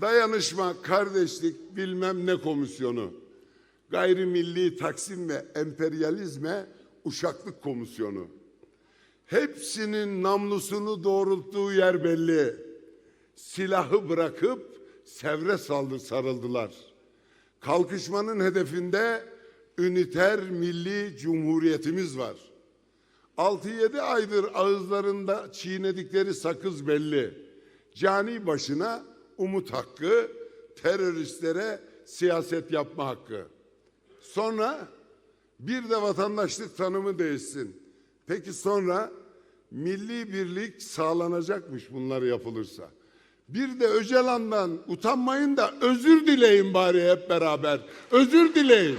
Dayanışma, kardeşlik, bilmem ne komisyonu. Gayrimilli taksim ve emperyalizme uşaklık komisyonu. Hepsinin namlusunu doğrulttuğu yer belli. Silahı bırakıp sevre saldır sarıldılar. Kalkışmanın hedefinde üniter milli cumhuriyetimiz var. 6-7 aydır ağızlarında çiğnedikleri sakız belli. Cani başına umut hakkı, teröristlere siyaset yapma hakkı. Sonra bir de vatandaşlık tanımı değişsin. Peki sonra milli birlik sağlanacakmış bunlar yapılırsa. Bir de Öcalan'dan utanmayın da özür dileyin bari hep beraber. Özür dileyin.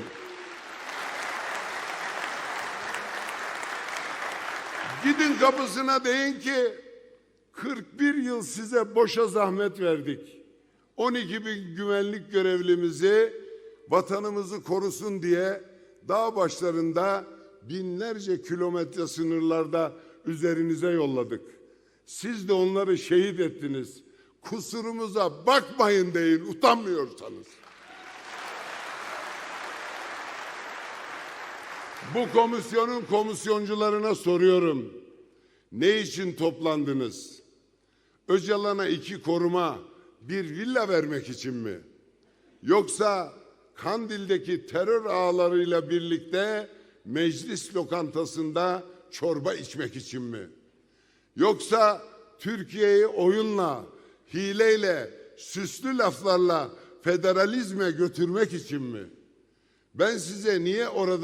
Gidin kapısına deyin ki 41 yıl size boşa zahmet verdik. 12 bin güvenlik görevlimizi vatanımızı korusun diye dağ başlarında binlerce kilometre sınırlarda üzerinize yolladık. Siz de onları şehit ettiniz. Kusurumuza bakmayın deyin utanmıyorsanız. Bu komisyonun komisyoncularına soruyorum. Ne için toplandınız? Öcalan'a iki koruma, bir villa vermek için mi? Yoksa Kandil'deki terör ağlarıyla birlikte meclis lokantasında çorba içmek için mi? Yoksa Türkiye'yi oyunla, hileyle, süslü laflarla federalizme götürmek için mi? Ben size niye orada